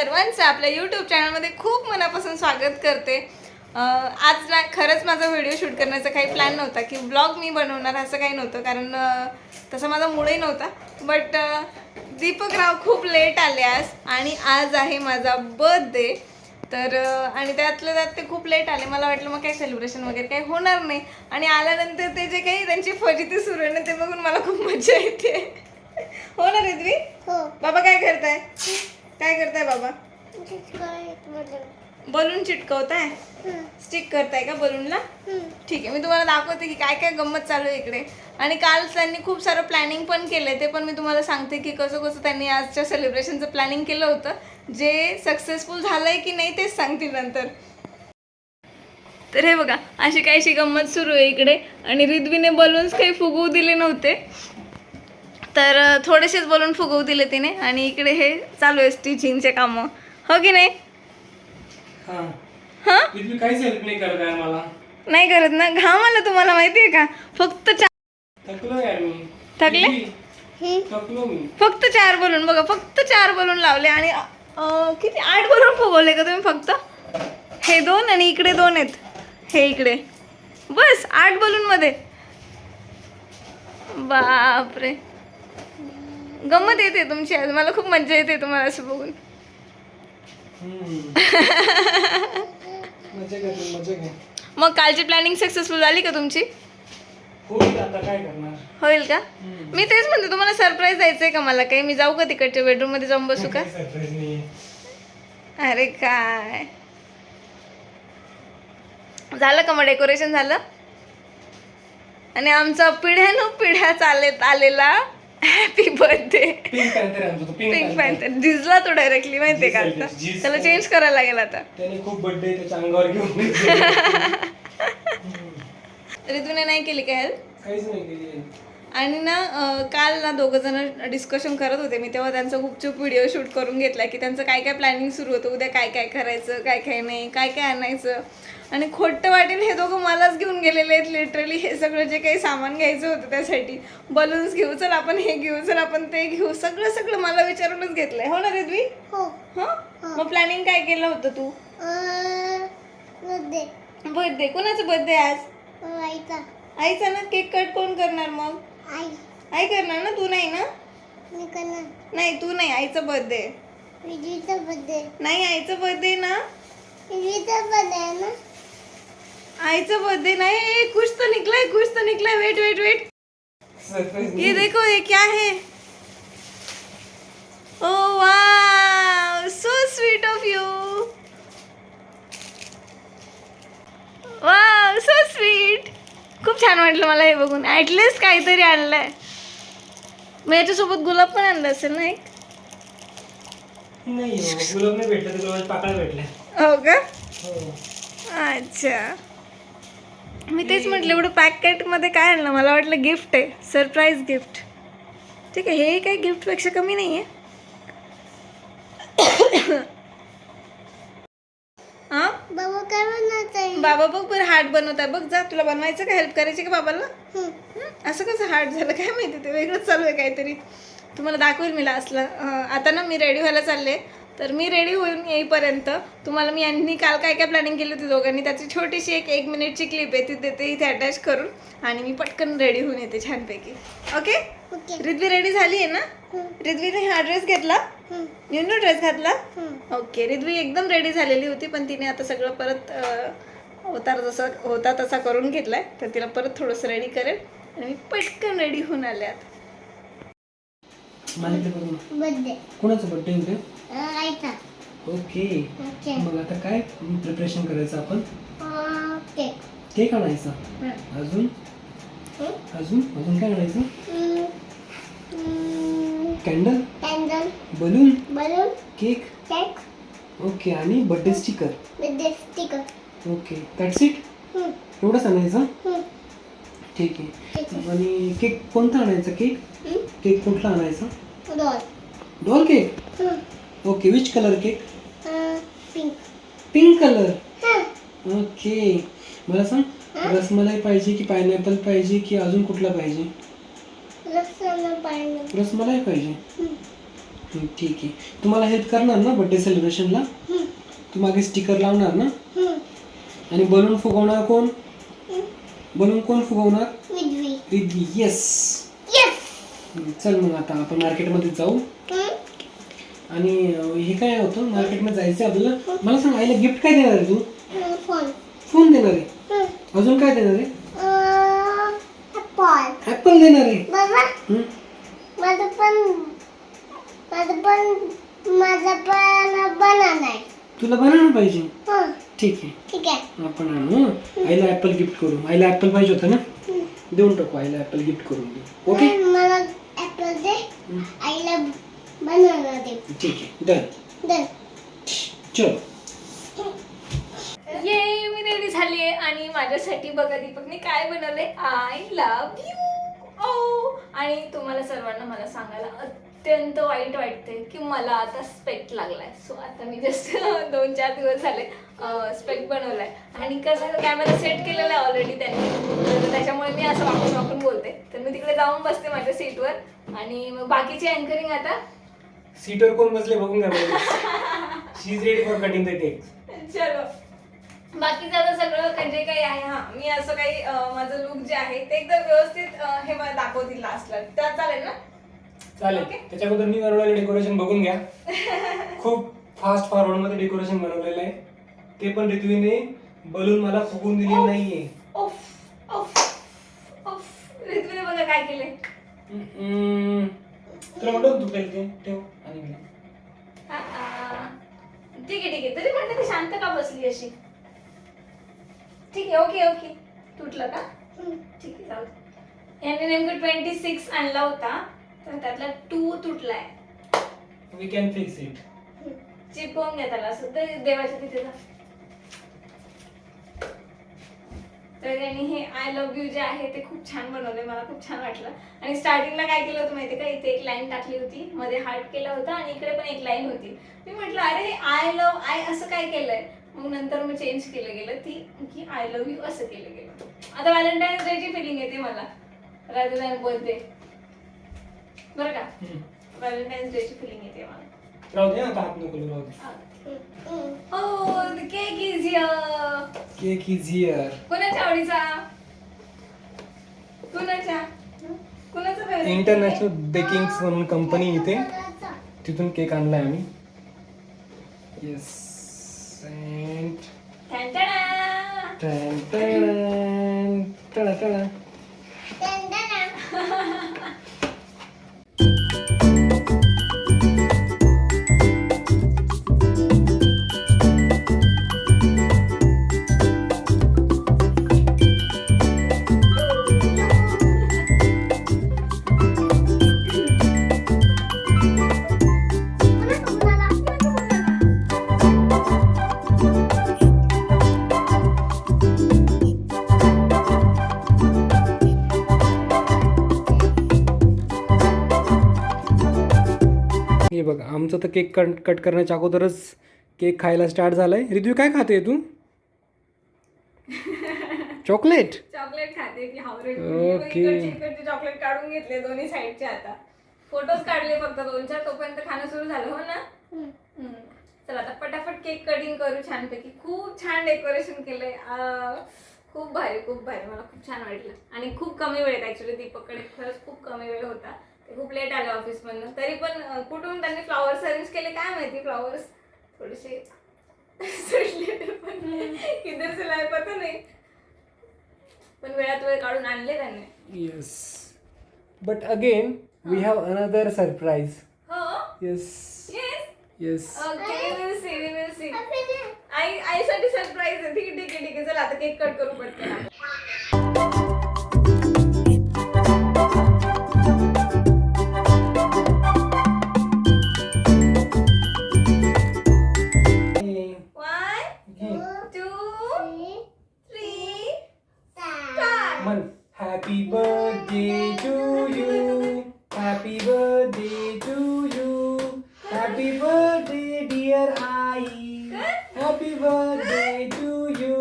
सर्वांचं आपल्या यूट्यूब चॅनलमध्ये खूप मनापासून स्वागत करते. आज ना खरंच माझा व्हिडिओ शूट करण्याचा काही प्लॅन नव्हता की ब्लॉग मी बनवणार असं काही नव्हतं कारण तसा माझा मूडही नव्हता. बट दीपक राव खूप लेट आले आज आणि आज आहे माझा बर्थडे तर आणि त्यातलं त्यात ते खूप लेट आले. मला वाटलं मग काही सेलिब्रेशन वगैरे काही होणार नाही. आणि आल्यानंतर ते जे काही त्यांची फजिती सुरू आहे ना ते बघून मला खूप मजा येते. हो ना रिद्वी? हो. बाबा काय करताय? काय करताय बाबा. बलून चिटकवताय? स्टिक करताय का बलूनला? ठीक आहे मी तुम्हाला दाखवते की काय काय गंमत चालू आहे इकडे. आणि काल त्यांनी खूप सारं प्लॅनिंग पण केलंय ते पण मी तुम्हाला सांगते की कसं कसं त्यांनी आजच्या सेलिब्रेशनचं प्लॅनिंग केलं होतं. जे सक्सेसफुल झालंय की नाही तेच सांगतील नंतर. तर हे बघा अशी काहीशी गंमत सुरू आहे इकडे. आणि रिद्वीने बलून्स काही फुगवू दिले नव्हते. तर थोडेसेच बलून फुगवू दिले तिने आणि इकडे हे चालू आहे स्टिचिंगचे कामं. हो की नाही? हा. हां? तुम्ही काहीच हेल्प नाही करत आहे मला. नाही करत ना? घाम आला तुम्हाला माहिती आहे का? फक्त चार थकलो फक्त चार बलून बघा फक्त चार बलून लावले आणि किती? आठ बलून फुगवले का तुम्ही फक्त? हे दोन आणि इकडे दोन आहेत. हे इकडे. बस आठ बलून मध्ये. बापरे. गंमत येते तुमची आज. मला खूप मजा येते तुम्हाला असं बघून. मग कालची प्लॅनिंग सक्सेसफुल झाली का तुमची? होईल का. मी तेच म्हणते तुम्हाला सरप्राईज द्यायचंय का मला काही? मी जाऊ का तिकडच्या बेडरूममध्ये जाऊन बसू का. अरे काय? झालं का मग डेकोरेशन झालं? आणि आमचा पिढ्यानु पिढ्या चालत आलेला. हॅपी बर्थडे आहे आमचा तो, पिंक झिजला तो डायरेक्टली माहितीये का आता. त्याला चेंज करायला लागेल आता. त्याने खूप बर्थडे त्याच्या अंगावर घेऊन. ऋतूने नाही केली का हेल्प काहीच नाही केली. आणि ना अं, काल ना दोघं जण डिस्कशन करत होते. मी तेव्हा त्यांचा गुपचूप व्हिडिओ शूट करून घेतला की त्यांचं काय काय प्लॅनिंग सुरू होतं. उद्या काय काय करायचं काय काय नाही काय काय आणायचं. आणि खोटं वाटेल हे दोघं मलाच घेऊन गेलेले आहेत लिटरली हे सगळं जे काही सामान घ्यायचं होतं त्यासाठी. बलून्स घेऊ चल आपण हे घेऊ चल आपण ते घेऊ. सगळं सगळं मला विचारूनच घेतलंय. हो ना रिद्वी? हो. हं? मग प्लॅनिंग काय केलं होतं तू? बर्थडे बर्थडे कोणाचं बर्थडे आज? आईचा. आईचा ना? केक कट कोण करणार मग? आई. आई करणार ना? तू नाही ना? मी करणार. नाही तू नाही. आईचा बर्थडे विजूचा बर्थडे नाही आईचं बर्थडे ना? विजूचा बर्थडे ना? आईचं बर्थडे नाही. कुछ तो निकला है कुछ तो निकला है वेट वेट वेट ये देखो ये क्या है? ओ wow so sweet of you wow so sweet खूप छान वाटलं मला हे बघून. ॲटलिस्ट काहीतरी आणलंय. मग याच्यासोबत गुलाब पण आणलं असेल ना एक? नाही हो, गुलाब नाही भेटलं तर हो का? हो. अच्छा. मी तेच म्हटलं एवढं पॅकेटमध्ये काय आणलं? मला वाटलं गिफ्ट आहे. सरप्राईज गिफ्ट ठीक आहे हे काही गिफ्टपेक्षा कमी नाही आहे. हां बाबा बघ बरं हार्ट बनवत आहे. बघ जा तुला बनवायचं का? हेल्प करायची का बाबाला? असं कसं हार्ट झालं? काय माहिती ते वेगळंच चालू आहे काहीतरी. तुम्हाला दाखवेल मी लास्टला आता ना मी रेडी व्हायला चालले. तर मी रेडी होऊन येईपर्यंत तुम्हाला मी यांनी काल काय काय प्लॅनिंग केली होती दोघांनी त्याची छोटीशी एक एक मिनिटची क्लिप आहे ती देते इथे अटॅच करून. आणि मी पटकन रेडी होऊन येते छानपैकी. ओके ओके रिद्वी रेडी झाली आहे ना. रिद्वीने हा ड्रेस घेतला. न्यू न्यू ड्रेस घातला. ओके रिद्वी एकदम रेडी झालेली होती पण तिने आता सगळं परत अवतार जसा होता तसा करून घेतलाय तर तिला परत थोडंसं रेडी करेल. आणि मी पटकन रेडी होऊन आले आता कोणाचा बर्थडे ओके. मग आता काय प्रिपरेशन करायचं आपण? केक. आणायचा. अजून? अजून? अजून काय आणायचं. Candle? Candle. Balloon? Balloon. Cake? Cake. Okay आणि birthday sticker. Birthday sticker. Okay that's it एवढंच आणायचं? ठीक आहे. ठीक आहे. आणि केक कोणता आणायचा? केक? केक कुठला आणायचा? Doll. Doll cake? Okay which colour cake pink pink colour okay मला सांग रसमलाई पाहिजे की पायनॅपल पाहिजे की अजून कुठला पाहिजे? रसमलाई पाहिजे. ठीक आहे. तुम्हाला हेल्प करणार ना बर्थडे सेलिब्रेशनला. तू मागे स्टिकर लावणार ना. आणि बलून फुगवणार कोण? बलून कोण फुगवणार? येस चल मग आता आपण मार्केटमध्ये जाऊ. आणि हे काय होतं मार्केटमध्ये जायचं आपल्याला. मला सांग आईला गिफ्ट काय देणार आहे तू? फोन. फोन देणार आहे? अजून काय देणार आहे? पॉल ऍपल देणार आहे? बाबा हं? माझं पण माझं पण माझं पण बनाना आहे. तुला बनाना पाहिजे? हं, ठीक आहे. ठीक आहे. आपण आणू हं? आईला ऍपल गिफ्ट करू आईला ऍपल पाहिजे होतं ना? देऊन टाकू आईला ऍपल गिफ्ट करून. देऊ ओके मला ऍपल दे. हं. आईला बनाना दे ठीक आहे डन दे चल. ये मी रेडी झाली आहे आणि माझ्यासाठी बघा दीपकने काय बनवलंय? आय लव्ह यू ओ आणि तुम्हाला सर्वांना मला सांगायला अत्यंत वाईट वाटते की मला आता स्पेक्ट लागलाय. सो आता मी जस्ट दोन चार दिवस झाले स्पेक्ट बनवलाय. आणि कसं कॅमेरा सेट केलेला आहे ऑलरेडी त्यांनी. तर त्याच्यामुळे मी असं वाकून वाकून बोलते. तर मी तिकडे जाऊन बसते माझ्या सीटवर आणि मग बाकीची अँकरिंग आता सीटवर कोण बसले बघून घ्या she is ready for cutting the cake चलो. बाकीचं आता सगळं जे काही आहे हा. मी असं काही अं, माझं लुक जे आहे ते एकदम व्यवस्थित अं, हे मला दाखवतील लास्टला त्या चालेल ना? चालेल. Okay. त्याच्या अगोदर मी बनवलेलं डेकोरेशन बघून घ्या. खूप फास्ट फॉरवर्डमध्ये डेकोरेशन बनवलेलं आहे. ते पण ऋत्वीने बलून मला फुगून दिली नाहीये. ओफ ओफ ओफ ऋतूने बघा काय केलंय. हम्म. तुला म्हणतो तू ते? ठेव. ठीक आहे ठीक आहे. तरी म्हणते ती शांत का बसली अशी? ठीक आहे ओके ओके. तुटलं का? ठीक आहे जाऊ. याने नेमकं ट्वेंटी सिक्स आणला होता तर त्यातला टू तुटलाय. वी कॅन फिक्स इट चिपकवून घ्या त्याला असं तर देवाच्या तिथे जा. तर त्यांनी हे आय लव्ह यू जे आहे ते खूप छान बनवले मला खूप छान वाटलं. आणि स्टार्टिंगला काय केलं होतं माहिती का? इथे एक लाईन टाकली होती. मध्ये हार्ट केला होता आणि इकडे पण एक लाईन होती. मी म्हटलं अरे हे आय लव्ह आय असं काय केलंय? मग नंतर मग चेंज केलं गेलं. ती की आय लव्ह यू असं केलं गेलं. आता व्हॅलेंटाईन्स डेची फिलिंग येते मला रादर दॅन बर्थडे बरं का? व्हॅलेंटाईन्स डेची फिलिंग येते मला. राहू दे आता हात नको लावू, राहू दे. Oh, the cake is here. Cake is here कुणाच्या आवडीचा? कुणाच्या? कुणाचा favorite इंटरनॅशनल आहे? बेकिंग्स म्हणून कंपनी इथे. तिथून केक आणलाय आम्ही. येस अँड टॅन-टॅडा. टॅन टॅन टडा टडा तर केक कट कट करण्याच्या अगोदरच केक खायला स्टार्ट झालाय. रिद्वी काय खाते तू? चॉकलेट चॉकलेट खाते की हावरे. Okay. इकडचे इकडचे चॉकलेट काढून घेतले दोन्ही साईडचे आता. फोटोज काढले फक्त दोन चार तोपर्यंत खाणं सुरू झालं हो ना? हम्म. चला आता पटापट केक कटिंग करू छानपैकी. खूप छान डेकोरेशन केलंय. आ, खूप भारी खूप भारी. मला खूप छान वाटलं. आणि खूप कमी वेळेत ऍक्च्युली दीपककडे. खरंच खूप कमी वेळ होता. खूप लेट आले ऑफिसमधनं तरी पण कुठून त्यांनी फ्लॉवर्स अरेंज केले काय माहिती? फ्लॉवर्स थोडेसे सुटले पण. किधर से लाए पता नाही. पण वेळात वेळ काढून आणले त्यांनी. Yes but again we have another surprise हो? Yes yes yes okay will see we will see आई आईसाठी सरप्राईज आहे. ठीक आहे ठीक आहे ठीक आहे चला आता केक कट करू पटकन. मन happy birthday to you happy birthday to you happy birthday dear I happy birthday to you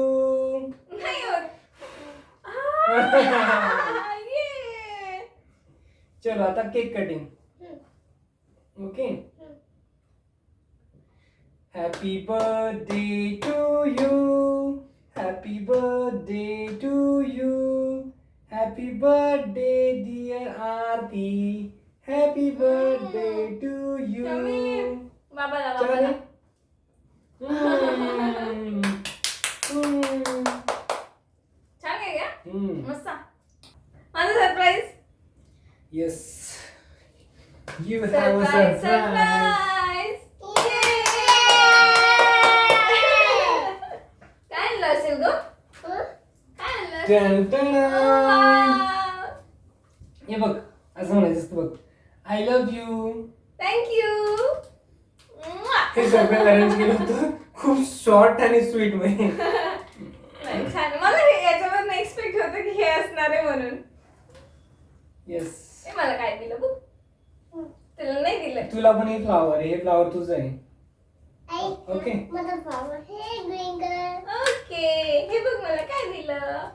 चलो आता cake cutting okay happy birthday to you happy birthday to you happy birthday dear Aarti happy birthday to you Sameer, बाबाला चला बाबाला हम्म. हम्म. छान आहे का हम्म. मस्त माझं surprise Yes. You have a surprise surprise. Surprise काय आणलं असेल ग काय आणलं Dun, dun, dun. Wow. हे बघ असं म्हणायचं असतं बघ I love you Thank you. Mwah. हे सरप्राईज अरेंज केलं होतं. खूप शॉर्ट आणि स्वीटमध्ये. छान. मला हे याच्यावर एक्सपेक्ट होतं की हे असणार आहे म्हणून. येस हे मला काय दिलं बघ. तुला नाही दिलं. तुला पण हे फ्लावर आहे. हे फ्लावर तुझं आहे. ओके माझा फ्लॉवर हे ग्रीन कलर ओके हे बघ मला काय दिलं.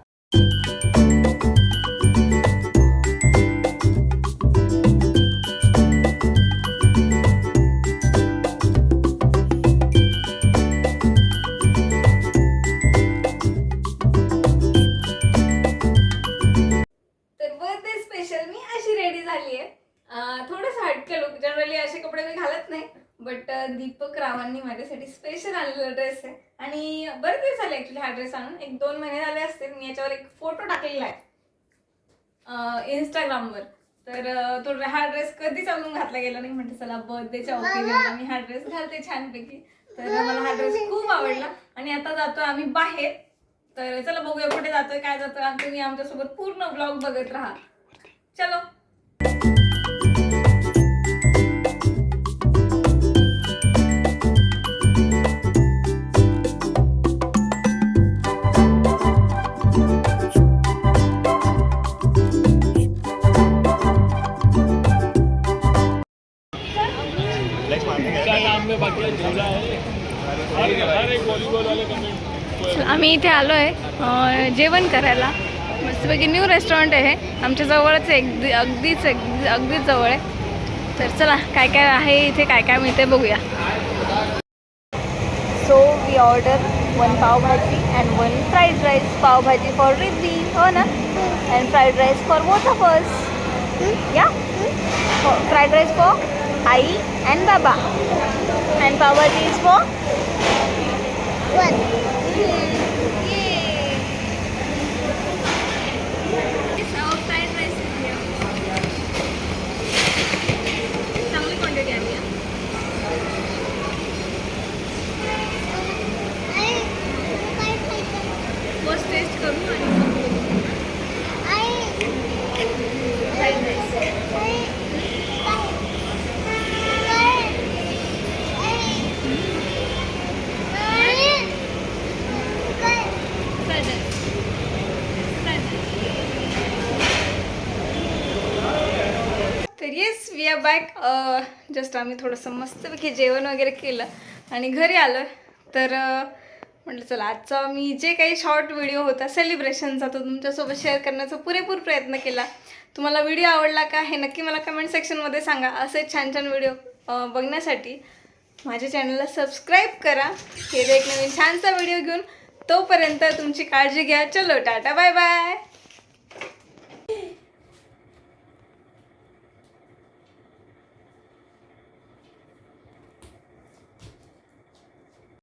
दीपक रावांनी माझ्यासाठी स्पेशल आणलेला ड्रेस आहे. आणि बरेच दिवस झाले ॲक्च्युली हा ड्रेस आणून. एक दोन महिने झाले असतील. मी याच्यावर एक फोटो टाकलेला आहे. इंस्टाग्रामवर तर तो हा ड्रेस कधीच अजून घातला गेला नाही म्हणते चला बर्थडेच्या ओकेजनला मी हा ड्रेस घालते छानपैकी. तर मला हा ड्रेस खूप आवडला. आणि आता जातोय आम्ही बाहेर. तर चला बघूया कुठे जातोय काय जातोय. तुम्ही आमच्यासोबत पूर्ण ब्लॉग बघत राहा. चलो. बाकी आम्ही इथे आलो आहे जेवण करायला. मस्तपैकी न्यू रेस्टॉरंट आहे आमच्या जवळच अगदी अगदीच अगदी अगदीच जवळ आहे. तर चला काय काय आहे इथे काय काय मिळते बघूया. So we order one pav bhaji and one fried rice pav bhaji for Riddhi हो ना? And fried rice for both of us या फ्राईड राईस फॉर आई अँड बाबा. अँड पावभाजी इज फॉर चांगली क्वांटिटी आली आई तू काय खायचं फर्स्ट टेस्ट करू आणि मग बघू. आई फ्राईड राईस आई काय काय आई आई काय फ्राईड राईस फ्राईड तर yes we are back just आम्ही थोडंसं मस्तपैकी जेवण वगैरे केलं आणि घरी आलो. तर म्हटलं चला आजचा मी जे काही शॉर्ट व्हिडिओ होता सेलिब्रेशनचा तो तुमच्यासोबत शेअर करण्याचा पुरेपूर प्रयत्न केला. तुम्हाला व्हिडिओ आवडला का हे नक्की मला कमेंट सेक्शनमध्ये सांगा. असे छान छान व्हिडिओ बघण्यासाठी माझ्या चॅनलला सबस्क्राईब करा. हे एक नवीन छानसा व्हिडिओ घेऊन तोपर्यंत तुमची काळजी घ्या. चलो टाटा बाय बाय